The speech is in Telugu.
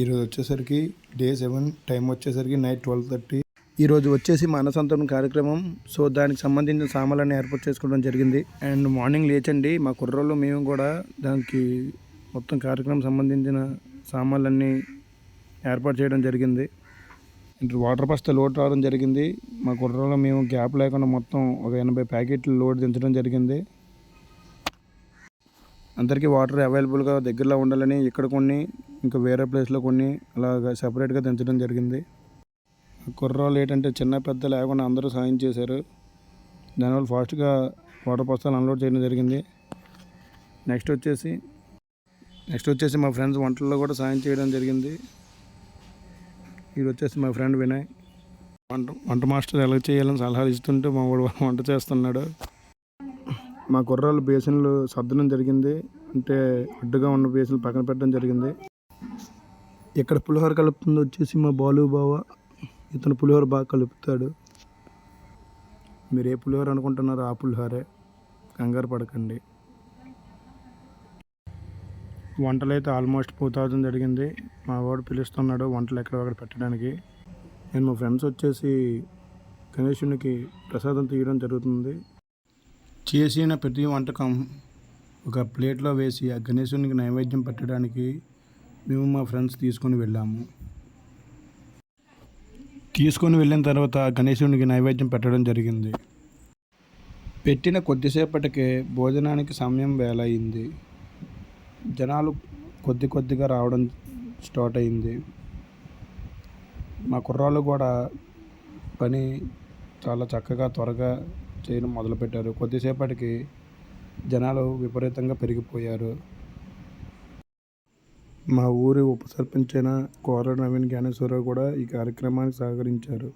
ఈరోజు వచ్చేసరికి డే సెవెన్ టైం వచ్చేసరికి నైట్ ట్వెల్వ్ థర్టీ. ఈరోజు వచ్చేసి మానసంతరం కార్యక్రమం. సో దానికి సంబంధించిన సామాన్లన్నీ ఏర్పాటు చేసుకోవడం జరిగింది. అండ్ మార్నింగ్ లేచండి. మా కుర్రోళ్ళు మేము కూడా దానికి మొత్తం కార్యక్రమం సంబంధించిన సామాన్లన్నీ ఏర్పాటు చేయడం జరిగింది. ఇంటర్ వాటర్ బస్తా లోడ్ రావడం జరిగింది. మా కుర్రలో మేము గ్యాప్ లేకుండా మొత్తం ఒక ఎనభై ప్యాకెట్లు లోడ్ దించడం జరిగింది. అందరికీ వాటర్ అవైలబుల్గా దగ్గరలో ఉండాలని ఇక్కడ కొన్ని ఇంకా వేరే ప్లేస్లో కొన్ని అలాగా సపరేట్గా తెంచడం జరిగింది. కుర్రాలు ఏంటంటే చిన్న పెద్ద లేకుండా అందరూ సాయం చేశారు. దానివల్ల ఫాస్ట్గా వాటర్ బస్తాలు అన్లోడ్ చేయడం జరిగింది. నెక్స్ట్ వచ్చేసి నెక్స్ట్ వచ్చేసి మా ఫ్రెండ్స్ వంటల్లో కూడా సాయం చేయడం జరిగింది. ఇది వచ్చేసి మా ఫ్రెండ్ వినయ్. వంట వంట మాస్టర్ ఎలా చేయాలని సలహాలు ఇస్తుంటే మా వాడు వంట చేస్తున్నాడు. మా కుర్రాళ్ళు బేసిన్లు సర్దడం జరిగింది. అంటే అడ్డుగా ఉన్న బేసిన్లు పక్కన పెట్టడం జరిగింది. ఇక్కడ పులిహోర కలుపుతుంది వచ్చేసి మా బాలు బావ. ఇతను పులిహోర బాగా కలుపుతాడు. మీరు ఏ పులిహోర అనుకుంటున్నారో ఆ పులిహోరే. కంగారు పడకండి. వంటలు అయితే ఆల్మోస్ట్ పూర్తవడం జరిగింది. మా వాడు పిలుస్తున్నాడు వంటలు ఎక్కడొక్కడ పెట్టడానికి. నేను మా ఫ్రెండ్స్ వచ్చేసి గణేశునికి ప్రసాదం తీయడం జరుగుతుంది. చేసిన ప్రతి వంటకం ఒక ప్లేట్లో వేసి ఆ గణేశునికి నైవేద్యం పెట్టడానికి మేము మా ఫ్రెండ్స్ తీసుకొని వెళ్ళాము. తీసుకొని వెళ్ళిన తర్వాత గణేశునికి నైవేద్యం పెట్టడం జరిగింది. పెట్టిన కొద్దిసేపటికే భోజనానికి సమయం వేల అయింది జనాలు కొద్ది కొద్దిగా రావడం స్టార్ట్ అయింది. మా కుర్రాళ్ళు కూడా పని చాలా చక్కగా త్వరగా చేయడం మొదలుపెట్టారు. కొద్దిసేపటికి జనాలు విపరీతంగా పెరిగిపోయారు. మా ఊరి ఉప సర్పంచ్ అయిన కోర నవీన్ జ్ఞానేశ్వరరావు కూడా ఈ కార్యక్రమానికి సహకరించారు.